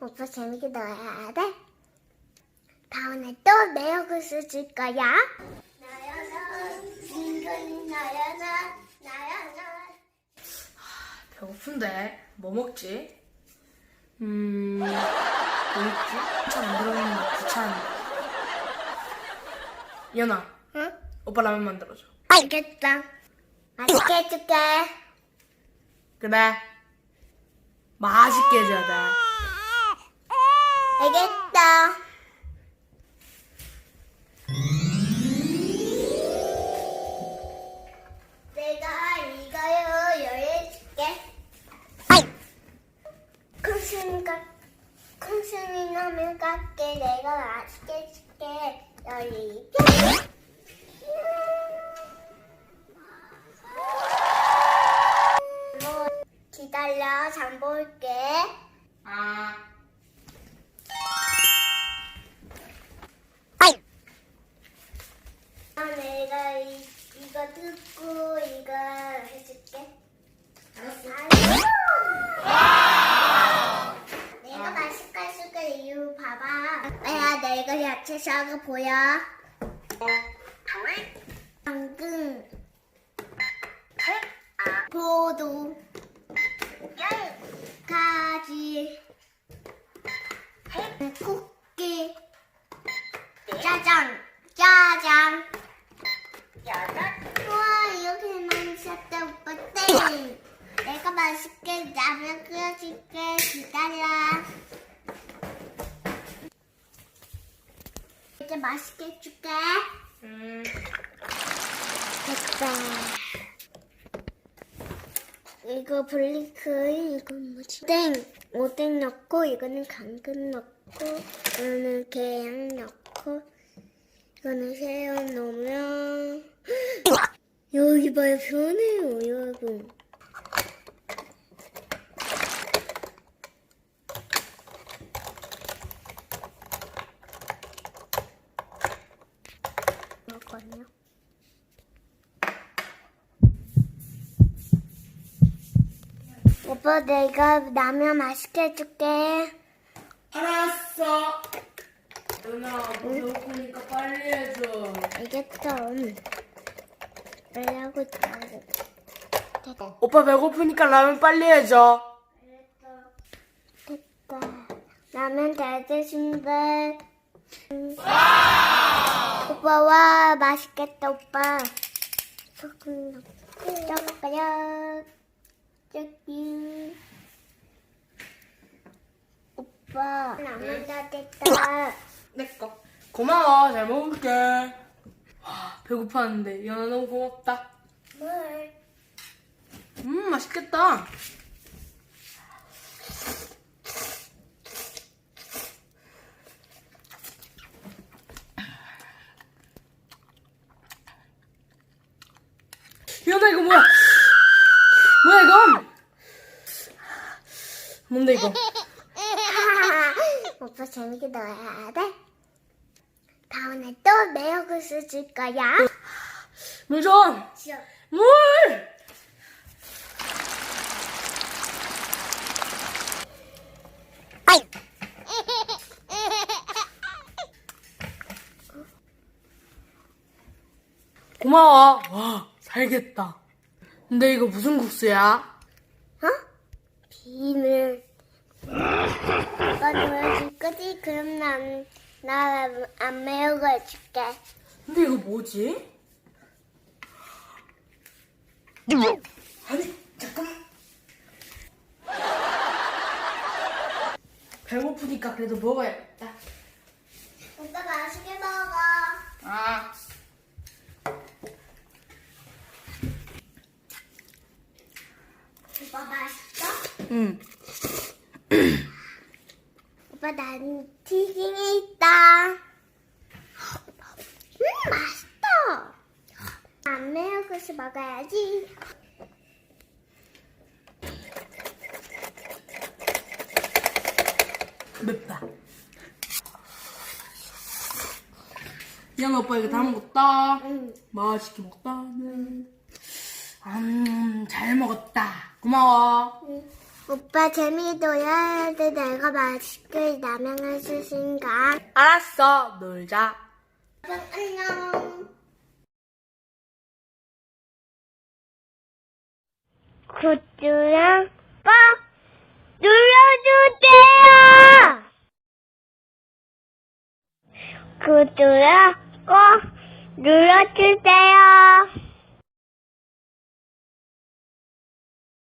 오빠 재밌게 놀아야 돼? 다음에 또 매력을 써줄 거야. 나야나, 인간이 나야나, 나야나. 배고픈데 뭐 먹지? 음, 뭐 먹지? 참 만들어먹는 거 귀찮은데. 이현아, 응? 오빠 라면 만들어줘. 알겠다. 맛있게 해줄게. 그래. 맛있게 해줘야 돼. 알겠다. 내가 이거요 열어줄게. 콩순이가 콩순이 라면 깎게 내가 맛있게 해줄게. 열리게. 뭐, 기다려, 잠 볼게. 듣고 이거 해줄게. 알았어. 내가 맛있게 해줄게. 이유 봐봐. 야, 내가 야채 샤그 보여. 당근. 포도. 가지. 쿠키. 짜장. 짜장. 우와 이렇게 많이 샀다 오빠 땡 내가 맛있게 라면 끓여줄게 기다려. 이제 맛있게 해줄게. 음, 됐다. 이거 블링크 이건 뭐지 땡. 오뎅 넣고 이거는 당근 넣고 이거는 계양 넣고 이거는 새우 넣으면. 여기 봐요 변해요 여러분 먹거든요 오빠 내가 라면 맛있게 해줄게 알았어. 누나, 뭐 배고프니까 빨리 해줘. 알겠어 빨리 하고 됐다 오빠 배고프니까 라면 빨리 해줘. 됐다. 라면 잘 드신다. 오빠 와 맛있겠다 오빠. 소금 넣고 젓가락 저기. 오빠 라면 다 됐다. 내 거. 고마워, 잘 먹을게. 와, 배고팠는데 이현아 너무 고맙다. 뭘? 음, 맛있겠다. 이현아 이거 뭐야? 뭐야 이건? 뭔데 이거? 오빠 재밌게 놀아야 돼? 다음에 또 매력을 써줄 거야. 물 좀! 싫어. 물! 고마워. 와, 살겠다. 근데 이거 무슨 국수야? 어? 비밀. 오빠 보여줄 거지? 그럼 난, 나안 매운 거 해줄게. 근데 이거 뭐지? 아니, 잠깐만. 배고프니까 그래도 먹어야겠다. 오빠 맛있게 먹어. 아. 오빠 맛있어? 응. 오빠 난 튀김이 있다. 음 맛있다. 안 매운 것을 먹어야지. 맵다. 미안 오빠 이거 다 먹었다. 응. 맛있게 먹다. 네. 음, 잘 먹었다. 고마워. 응. 오빠 재미도 해야 돼. 내가 맛있게 라면 해주신가? 알았어, 놀자. 안녕. 구독이랑 꼭 눌러주세요. 구독이랑 꼭 눌러주세요.